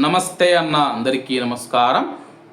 నమస్తే అన్న అందరికీ నమస్కారం.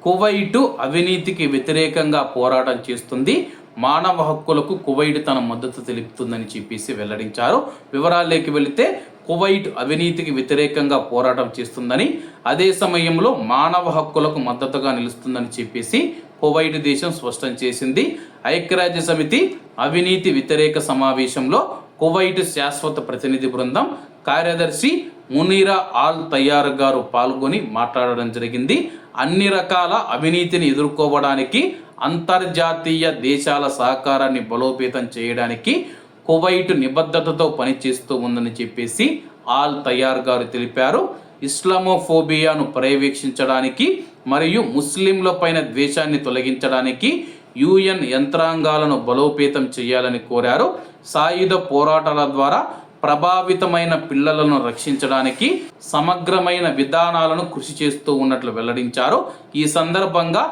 కువైటు అవినీతికి వ్యతిరేకంగా పోరాటం చేస్తుంది. మానవ హక్కులకు కువైట్ తన మద్దతు తెలుపుతుందని చెప్పేసి వెల్లడించారు. వివరాల్లోకి వెళితే కువైట్ అవినీతికి వ్యతిరేకంగా పోరాటం చేస్తుందని అదే సమయంలో మానవ హక్కులకు మద్దతుగా నిలుస్తుందని చెప్పేసి కువైట్ దేశం స్పష్టం చేసింది. ఐక్యరాజ్య సమితి అవినీతి వ్యతిరేక సమావేశంలో కువైట్ శాశ్వత ప్రతినిధి బృందం కార్యదర్శి మునీరా ఆల్ తయ్యార్ గారు పాల్గొని మాట్లాడడం జరిగింది. అన్ని రకాల అవినీతిని ఎదుర్కోవడానికి అంతర్జాతీయ దేశాల సహకారాన్ని బలోపేతం చేయడానికి కువైట్ నిబద్ధతతో పనిచేస్తూ ఉందని చెప్పేసి ఆల్ తయార్ గారు తెలిపారు. ఇస్లామోఫోబియాను పర్యవేక్షించడానికి మరియు ముస్లింల పైన ద్వేషాన్ని తొలగించడానికి యుఎన్ యంత్రాంగాలను బలోపేతం చేయాలని కోరారు. సాయుధ పోరాటాల ద్వారా ప్రభావితమైన పిల్లలను రక్షించడానికి సమగ్రమైన విధానాలను కృషి చేస్తూ ఉన్నట్లు వెల్లడించారు. ఈ సందర్భంగా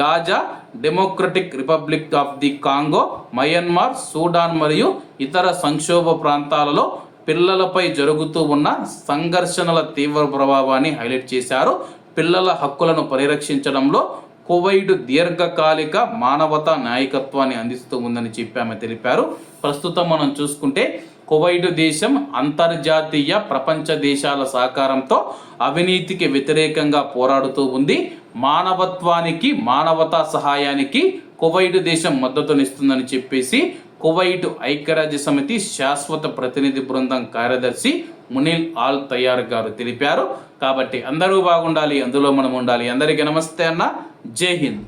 Gaza Democratic Republic of the Congo Myanmar Sudan మరియు ఇతర సంక్షోభ ప్రాంతాలలో పిల్లలపై జరుగుతూ ఉన్న సంఘర్షణల తీవ్ర ప్రభావాన్ని హైలైట్ చేశారు. పిల్లల హక్కులను పరిరక్షించడంలో కువైట్ దీర్ఘకాలిక మానవతా నాయకత్వాన్ని అందిస్తూ ఉందని చెప్పామె తెలిపారు. ప్రస్తుతం మనం చూసుకుంటే కువైట్ దేశం అంతర్జాతీయ ప్రపంచ దేశాల సహకారంతో అవినీతికి వ్యతిరేకంగా పోరాడుతూ ఉంది. మానవత్వానికి మానవతా సహాయానికి కువైట్ దేశం మద్దతునిస్తుందని చెప్పేసి కువైట్ ఐక్యరాజ్య సమితి శాశ్వత ప్రతినిధి బృందం కార్యదర్శి మునిల్ ఆల్ తయార్ గారు తెలిపారు. కాబట్టి అందరూ బాగుండాలి అందులో మనం ఉండాలి. అందరికీ నమస్తే అన్న. జై హింద్.